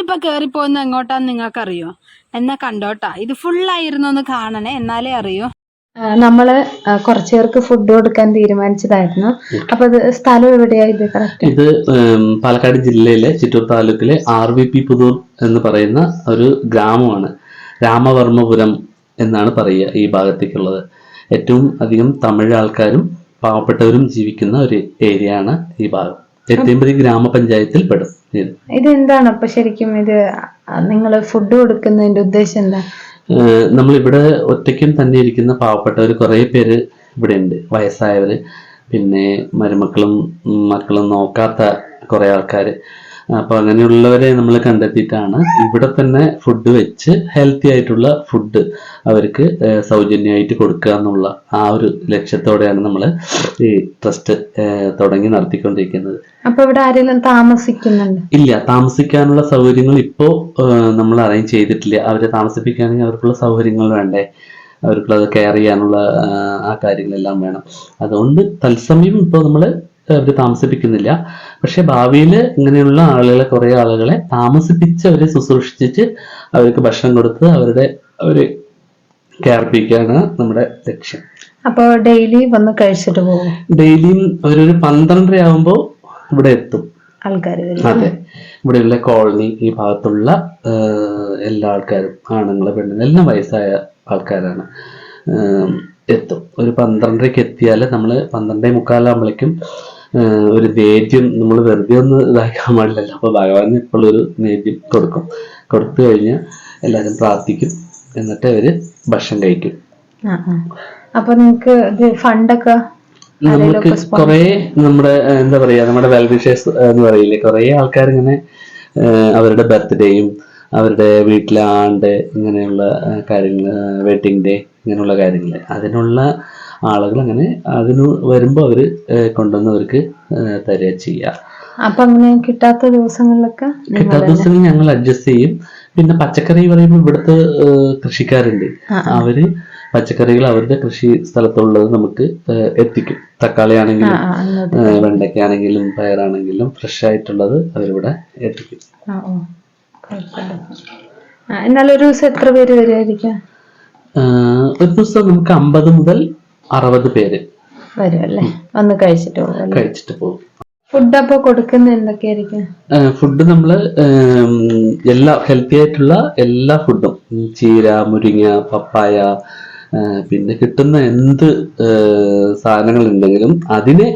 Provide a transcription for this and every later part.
ഞാനിപ്പോ കേറിപ്പോന്ന് എങ്ങോട്ടാന്ന് നിങ്ങൾക്കറിയോ? എന്നാ കണ്ടോട്ടാ. ഇത് ഫുള്ളായിരുന്നു ഒന്ന് കാണണേ എന്നാലേ അറിയൂ. നമ്മൾ കുറച്ചു പേർക്ക് ഫുഡ് കൊടുക്കാൻ തീരുമാനിച്ചതായിരുന്നു. അപ്പൊ ഇത് സ്ഥലം എവിടെയാ ഇത് കറക്റ്റ് ഇത് പാലക്കാട് ജില്ലയിലെ ചിറ്റൂർ താലൂക്കിലെ ആർ വി പി പുതൂർ എന്ന് പറയുന്ന ഒരു ഗ്രാമമാണ്. രാമവർമ്മപുരം എന്നാണ് പറയുക ഈ ഭാഗത്തേക്കുള്ളത്. ഏറ്റവും അധികം തമിഴ് ആൾക്കാരും പാവപ്പെട്ടവരും ജീവിക്കുന്ന ഒരു ഏരിയയാണ് ആണ് ഈ ഭാഗം. എത്തിയമ്പതി ഗ്രാമപഞ്ചായത്തിൽ പെടും. ഇത് എന്താണ് അപ്പൊ ശരിക്കും ഇത് നിങ്ങൾ ഫുഡ് കൊടുക്കുന്നതിന്റെ ഉദ്ദേശം എന്താ? നമ്മളിവിടെ ഒറ്റയ്ക്കും തന്നെ ഇരിക്കുന്ന പാവപ്പെട്ടവർ കുറേ പേര് ഇവിടെ ഉണ്ട് വയസ്സായവര് പിന്നെ മരുമക്കളും മക്കളും നോക്കാത്ത കുറേ ആൾക്കാർ അപ്പൊ അങ്ങനെയുള്ളവരെ നമ്മൾ കണ്ടെത്തിയിട്ടാണ് ഇവിടെ തന്നെ ഫുഡ് വെച്ച് ഹെൽത്തി ആയിട്ടുള്ള ഫുഡ് അവർക്ക് സൗജന്യമായിട്ട് കൊടുക്കുക എന്നുള്ള ആ ഒരു ലക്ഷ്യത്തോടെയാണ് നമ്മൾ ഈ ട്രസ്റ്റ് തുടങ്ങി നടത്തിക്കൊണ്ടിരിക്കുന്നത്. അപ്പൊ ഇവിടെ ആരെങ്കിലും താമസിക്കുന്നുണ്ട്? ഇല്ല താമസിക്കാനുള്ള സൗകര്യങ്ങൾ ഇപ്പോ നമ്മൾ അറേഞ്ച് ചെയ്തിട്ടില്ല. അവരെ താമസിപ്പിക്കുകയാണെങ്കിൽ അവർക്കുള്ള സൗകര്യങ്ങൾ വേണ്ടേ? അവർക്കുള്ളത് കെയർ ചെയ്യാനുള്ള ആ, കാര്യങ്ങളെല്ലാം വേണം. അതുകൊണ്ട് തത്സമയം ഇപ്പോൾ നമ്മൾ അവർ താമസിപ്പിക്കുന്നില്ല. പക്ഷെ ഭാവിയിൽ ഇങ്ങനെയുള്ള ആളുകളെ കുറേ ആളുകളെ താമസിപ്പിച്ച് അവരെ ശുശ്രൂഷിച്ചിട്ട് അവർക്ക് ഭക്ഷണം കൊടുത്ത് അവരുടെ ഒരു കെയർ നമ്മുടെ ലക്ഷ്യം. അപ്പൊ ഡെയിലി വന്ന് കഴിച്ചിട്ട് പോകും? ഡെയിലിയും ഒരു പന്ത്രണ്ടര ആകുമ്പോൾ ഇവിടെ എത്തും. ആൾക്കാർ അതെ. ഇവിടെയുള്ള കോളനി ഈ ഭാഗത്തുള്ള എല്ലാ ആൾക്കാരും ആണുങ്ങളെ പെണ്ണുങ്ങൾ എല്ലാം വയസ്സായ ആൾക്കാരാണ്. എത്തും. ഒരു പന്ത്രണ്ടരയ്ക്ക് എത്തിയാൽ നമ്മൾ പന്ത്രണ്ടേ മുക്കാലാകുമ്പോഴേക്കും ഒരു നേദ്യം നമ്മൾ വെറുതെ ഒന്ന് ഇതാക്കാൻ പാടില്ലല്ലോ. അപ്പോൾ ഭഗവാന് ഇപ്പോൾ ഒരു നേദ്യം കൊടുക്കും. കൊടുത്തു കഴിഞ്ഞാൽ എല്ലാവരും പ്രാർത്ഥിക്കും. എന്നിട്ട് അവർ ഭക്ഷണം കഴിക്കും. അപ്പൊ നിങ്ങക്ക് ഇത് ഫണ്ടൊക്കെ നമുക്ക് കുറെ നമ്മുടെ എന്താ പറയാ നമ്മുടെ വെൽവിഷേഴ്സ് എന്ന് പറയില്ലേ കുറെ ആൾക്കാർ ഇങ്ങനെ അവരുടെ ബർത്ത്ഡേയും അവരുടെ വീട്ടിലെ ആണ്ട് ഇങ്ങനെയുള്ള കാര്യങ്ങൾ വെഡിങ് ഡേ ഇങ്ങനെയുള്ള കാര്യങ്ങൾ അതിനുള്ള ആളുകൾ അങ്ങനെ അതിന് വരുമ്പോൾ അവർ കൊണ്ടുവന്ന് കൊണ്ടുവന്നവർക്ക് തരിക ചെയ്യുക അപ്പൊ അങ്ങനെ കിട്ടാത്ത ദിവസങ്ങളിലൊക്കെ കിട്ടാത്ത ദിവസങ്ങളിൽ ഞങ്ങൾ അഡ്ജസ്റ്റ് ചെയ്യും. പിന്നെ പച്ചക്കറി പറയുമ്പോൾ ഇവിടുത്തെ കൃഷിക്കാരുണ്ട്. അവർ പച്ചക്കറികൾ അവരുടെ കൃഷി സ്ഥലത്തുള്ളത് നമുക്ക് എത്തിക്കും. തക്കാളി ആണെങ്കിലും വെണ്ടയ്ക്ക ആണെങ്കിലും പയറാണെങ്കിലും ഫ്രഷ് ആയിട്ടുള്ളത് അവരിവിടെ എത്തിക്കും. എന്നാലും ഒരു ദിവസം എത്ര പേര് വരുമായിരിക്കും ഒരു ദിവസം നമുക്ക് അമ്പത് മുതൽ അറുപത് പേര് വരും അല്ലേ വന്ന് കഴിച്ചിട്ട് പോകും കഴിച്ചിട്ട് പോകും. ഫുഡ് അപ്പൊ കൊടുക്കുന്നത് എന്തൊക്കെയായിരിക്കും? ഫുഡ് നമ്മൾ എല്ലാ ഹെൽത്തി ആയിട്ടുള്ള എല്ലാ ഫുഡും. ചീര മുരിങ്ങ പപ്പായ പിന്നെ കിട്ടുന്ന എന്ത് സാധനങ്ങൾ ഉണ്ടെങ്കിലും അതിനെ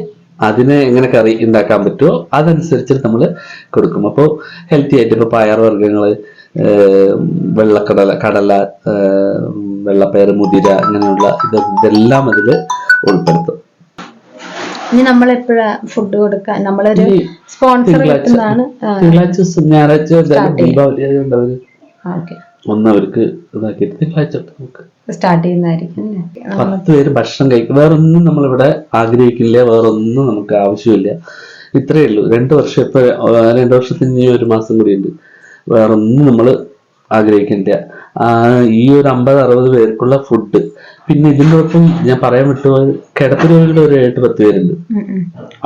അതിനെ എങ്ങനെ കറി ഉണ്ടാക്കാൻ പറ്റുമോ അതനുസരിച്ച് നമ്മൾ കൊടുക്കും. അപ്പോൾ ഹെൽത്തി ആയിട്ട് ഇപ്പോൾ പയർ വർഗങ്ങൾ വെള്ളക്കടല കടല വെള്ളപ്പയർ മുതിര അങ്ങനെയുള്ള ഇത് ഇതെല്ലാം അതിൽ ഉൾപ്പെടുത്തും. ഇനി നമ്മൾ എപ്പോഴാ ഫുഡ് കൊടുക്കാൻ? നമ്മളൊരു സ്പോൺസർ തിങ്കളാഴ്ച കിട്ടുന്നതാണ് തിങ്കളാഴ്ച ദിവസം ഞായറാഴ്ച ദീപാവലി ഓക്കെ. ഒന്ന് അവർക്ക് ഇതാക്കിയിട്ട് നമുക്ക്. സ്റ്റാർട്ട് ചെയ്യുന്നതായിരിക്കും പത്ത് പേര് ഭക്ഷണം കഴിക്കും വേറൊന്നും നമ്മളിവിടെ ആഗ്രഹിക്കില്ല വേറൊന്നും നമുക്ക് ആവശ്യമില്ല. ഇത്രയേ ഉള്ളൂ. രണ്ട് വർഷം ഇപ്പൊ രണ്ടു വർഷത്തിന് ഒരു മാസം കൂടി ഉണ്ട്. വേറെ ഒന്നും നമ്മൾ ആഗ്രഹിക്കേണ്ട ഈ ഒരു അമ്പത് അറുപത് പേർക്കുള്ള ഫുഡ് പിന്നെ ഇതിന്റെ ഒപ്പം ഞാൻ പറയാൻ വിട്ടു കിടപ്പ് രോഗികൾ ഒരു ഏഴ് പത്ത് പേരുണ്ട്.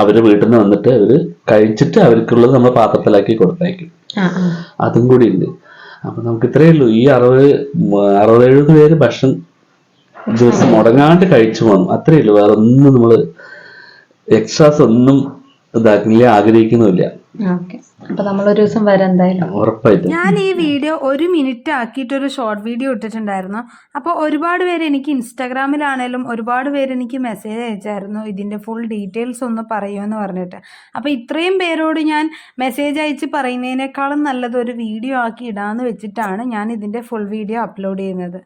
അവർ വീട്ടിൽ നിന്ന് വന്നിട്ട് അവർ കഴിച്ചിട്ട് അവർക്കുള്ളത് നമ്മൾ പാത്രത്തിലാക്കി കൊടുത്തയക്കും. അതും കൂടി ഉണ്ട്. അപ്പൊ നമുക്ക് ഇത്രയേ ഉള്ളൂ. ഈ അറുപത് അറുപത് എഴുപത് പേര് ഭക്ഷണം ദിവസം മുടങ്ങാണ്ട് കഴിച്ചു പോകണം അത്രയേ ഉള്ളൂ. വേറെ ഒന്നും നമ്മൾ എക്സ്ട്രാസ് ഒന്നും ഇതാക്കുന്നില്ല അപ്പൊ നമ്മൾ ഒരു ദിവസം വരാം എന്തായാലും. ഉറപ്പായിട്ടും. ഞാൻ ഈ വീഡിയോ ഒരു മിനിറ്റ് ആക്കിയിട്ട് ഒരു ഷോർട്ട് വീഡിയോ ഇട്ടിട്ടുണ്ടായിരുന്നു. അപ്പോൾ ഒരുപാട് പേര് എനിക്ക് ഇൻസ്റ്റാഗ്രാമിലാണേലും ഒരുപാട് പേര് എനിക്ക് മെസ്സേജ് അയച്ചായിരുന്നു. ഇതിന്റെ ഫുൾ ഡീറ്റെയിൽസ് ഒന്ന് പറയുമെന്ന് പറഞ്ഞിട്ട്. അപ്പോൾ ഇത്രയും പേരോട് ഞാൻ മെസ്സേജ് അയച്ച് പറയുന്നതിനേക്കാളും നല്ലത് ഒരു വീഡിയോ ആക്കി ഇടാമെന്ന് വെച്ചിട്ടാണ് ഞാൻ ഇതിന്റെ ഫുൾ വീഡിയോ അപ്ലോഡ് ചെയ്യുന്നത്.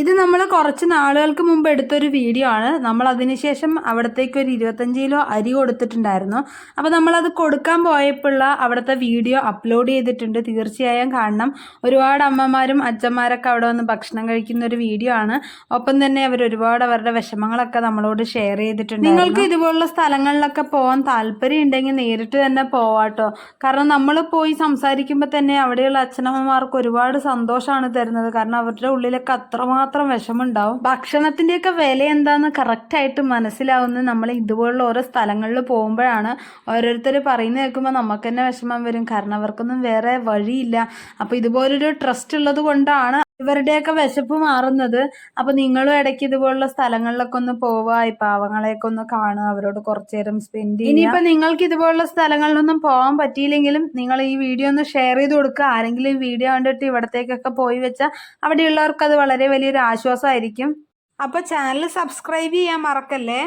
ഇത് നമ്മൾ കുറച്ച് നാളുകൾക്ക് മുമ്പ് എടുത്തൊരു വീഡിയോ ആണ്. നമ്മൾ അതിനുശേഷം അവിടത്തേക്ക് ഒരു ഇരുപത്തഞ്ച് കിലോ അരി കൊടുത്തിട്ടുണ്ടായിരുന്നു. അപ്പോൾ നമ്മളത് കൊടുക്കാൻ പോയപ്പോഴുള്ള അവിടുത്തെ വീഡിയോ അപ്ലോഡ് ചെയ്തിട്ടുണ്ട്. തീർച്ചയായും കാണണം. ഒരുപാട് അമ്മമാരും അച്ഛന്മാരൊക്കെ അവിടെ വന്ന് ഭക്ഷണം കഴിക്കുന്ന ഒരു വീഡിയോ ആണ്. ഒപ്പം തന്നെ അവർ ഒരുപാട് അവരുടെ വിഷമങ്ങളൊക്കെ നമ്മളോട് ഷെയർ ചെയ്തിട്ടുണ്ട് നിങ്ങൾക്ക് ഇതുപോലുള്ള സ്ഥലങ്ങളിലൊക്കെ പോകാൻ താല്പര്യം ഉണ്ടെങ്കിൽ നേരിട്ട് തന്നെ പോവാട്ടോ. കാരണം നമ്മൾ പോയി സംസാരിക്കുമ്പോൾ തന്നെ അവിടെയുള്ള അച്ഛനമ്മമാർക്ക് ഒരുപാട് സന്തോഷമാണ് തരുന്നത്. കാരണം അവരുടെ ഉള്ളിലൊക്കെ അത്രമാത്രം എത്രമാത്രം വിഷമുണ്ടാവും. ഭക്ഷണത്തിന്റെയൊക്കെ വില എന്താണെന്ന് കറക്റ്റായിട്ട് മനസ്സിലാവുന്നത് നമ്മൾ ഇതുപോലുള്ള ഓരോ സ്ഥലങ്ങളിൽ പോകുമ്പോഴാണ് ഓരോരുത്തർ പറയുന്നത് കേൾക്കുമ്പോൾ നമുക്ക് തന്നെ വിഷമം വരും. കാരണം അവർക്കൊന്നും വേറെ വഴിയില്ല. അപ്പോൾ ഇതുപോലൊരു ട്രസ്റ്റ് ഉള്ളത് കൊണ്ടാണ് ഇവരുടെയൊക്കെ വിശപ്പ് മാറുന്നത്. അപ്പൊ നിങ്ങളും ഇടയ്ക്ക് ഇതുപോലുള്ള സ്ഥലങ്ങളിലൊക്കെ ഒന്ന് പോവുക ഈ പാവങ്ങളെയൊക്കെ ഒന്ന് കാണുക അവരോട് കുറച്ചു നേരം സ്പെൻഡ് ചെയ്യുക. ഇനിയിപ്പോ നിങ്ങൾക്ക് ഇതുപോലുള്ള സ്ഥലങ്ങളിലൊന്നും പോകാൻ പറ്റിയില്ലെങ്കിലും നിങ്ങൾ ഈ വീഡിയോ ഒന്ന് ഷെയർ ചെയ്ത് കൊടുക്കുക. ആരെങ്കിലും വീഡിയോ കണ്ടിട്ട് ഇവിടത്തേക്കൊക്കെ പോയി വെച്ചാൽ അവിടെയുള്ളവർക്ക് അത് വളരെ വലിയൊരു ആശ്വാസമായിരിക്കും. അപ്പൊ ചാനൽ സബ്സ്ക്രൈബ് ചെയ്യാൻ മറക്കല്ലേ?